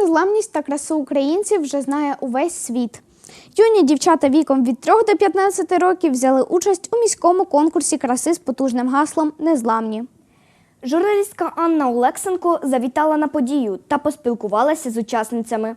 незламність та красу українців вже знає увесь світ. Юні дівчата віком від 3 до 15 років взяли участь у міському конкурсі краси з потужним гаслом Незламні. Журналістка Анна Олексенко завітала на подію та поспілкувалася з учасницями.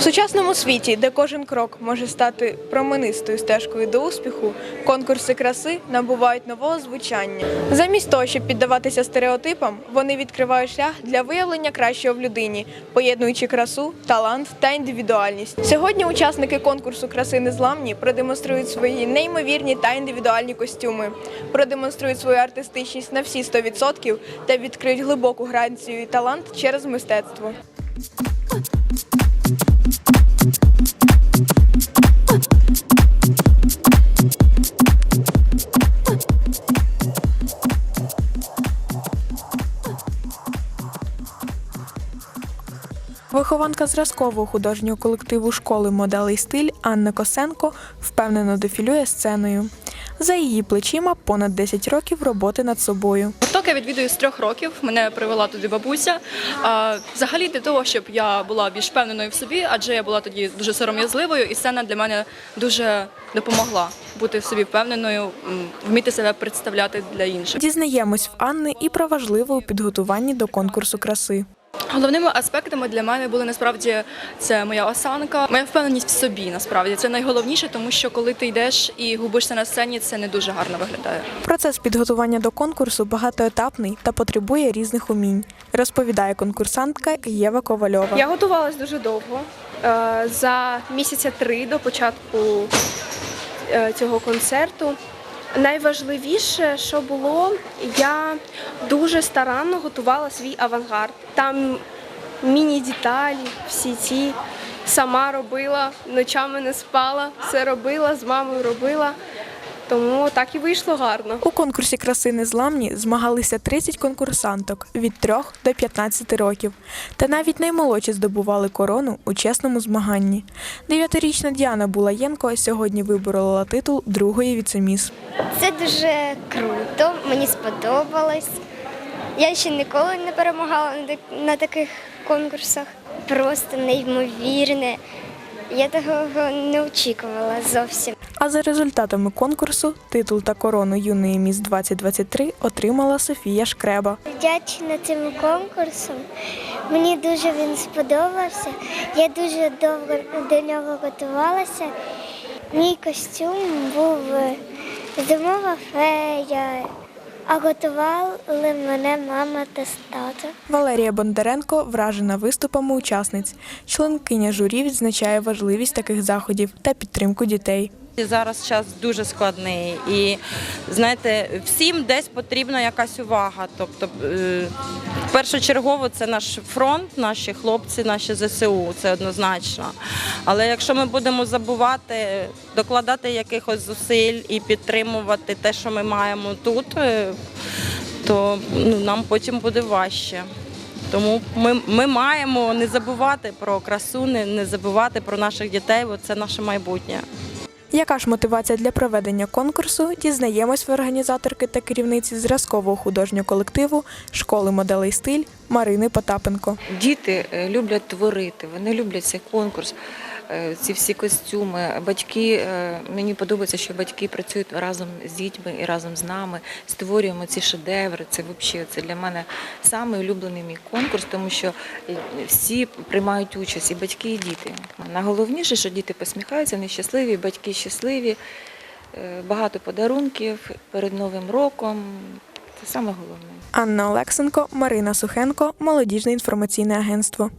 У сучасному світі, де кожен крок може стати променистою стежкою до успіху, конкурси краси набувають нового звучання. Замість того, щоб піддаватися стереотипам, вони відкривають шлях для виявлення кращого в людині, поєднуючи красу, талант та індивідуальність. Сьогодні учасники конкурсу краси незламні продемонструють свої неймовірні та індивідуальні костюми, продемонструють свою артистичність на всі 100% та відкриють глибоку грацію і талант через мистецтво. Вихованка зразкового художнього колективу школи моделей стиль Анна Косенко впевнено дефілює сценою. За її плечима понад 10 років роботи над собою. Гурток я відвідую з трьох років. Мене привела туди бабуся. А, взагалі для того, щоб я була більш впевненою в собі, адже я була тоді дуже сором'язливою, і сцена для мене дуже допомогла бути в собі впевненою, вміти себе представляти для інших. Дізнаємось в Анни і про важливе у підготуванні до конкурсу краси. Головними аспектами для мене були насправді це моя осанка, моя впевненість в собі. Насправді це найголовніше, тому що коли ти йдеш і губишся на сцені, це не дуже гарно виглядає. Процес підготування до конкурсу багатоетапний та потребує різних умінь, розповідає конкурсантка Єва Ковальова. Я готувалась дуже довго. Е, За місяця три до початку е, цього концерту. Найважливіше, що було, я дуже старанно готувала свій авангард. Там міні-деталі, всі ці сама робила, ночами не спала, все робила, з мамою робила. Тому так і вийшло гарно. У конкурсі краси незламні змагалися 30 конкурсанток від 3 до 15 років. Та навіть наймолодші здобували корону у чесному змаганні. Дев'ятирічна Діана Булаєнко сьогодні виборола титул другої віцеміс. Це дуже круто, мені сподобалось. Я ще ніколи не перемагала на на таких конкурсах. Просто неймовірне. Я такого не очікувала зовсім. А за результатами конкурсу титул та корону юної міс 2023 отримала Софія Шкреба. Вдячна цим конкурсом. Мені дуже він сподобався. Я дуже довго до нього готувалася. Мій костюм був е, зимова фея, а готували мене мама та тато. Валерія Бондаренко вражена виступами учасниць. Членкиня журі відзначає важливість таких заходів та підтримку дітей. Зараз час дуже складний, і знаєте, всім десь потрібна якась увага. Тобто, е, першочергово це наш фронт, наші хлопці, наші ЗСУ, це однозначно. Але якщо ми будемо забувати, докладати якихось зусиль і підтримувати те, що ми маємо тут, е, то ну, нам потім буде важче. Тому ми, ми маємо не забувати про красу, не, не забувати про наших дітей, бо це наше майбутнє. Яка ж мотивація для проведення конкурсу? Дізнаємось в організаторки та керівниці зразкового художнього колективу школи моделей стиль Марини Потапенко. Діти е, люблять творити, вони люблять цей конкурс, ці всі костюми. Батьки е, мені подобається, що батьки працюють разом з дітьми і разом з нами, створюємо ці шедеври. Це взагалі це для мене самий улюблений мій конкурс, тому що е, всі приймають участь, і батьки, і діти. Найголовніше, що діти посміхаються, вони щасливі, батьки щасливі. Е, Багато подарунків перед Новим роком. Це саме головне. Анна Олексенко, Марина Сухенко, Молодіжне інформаційне агентство.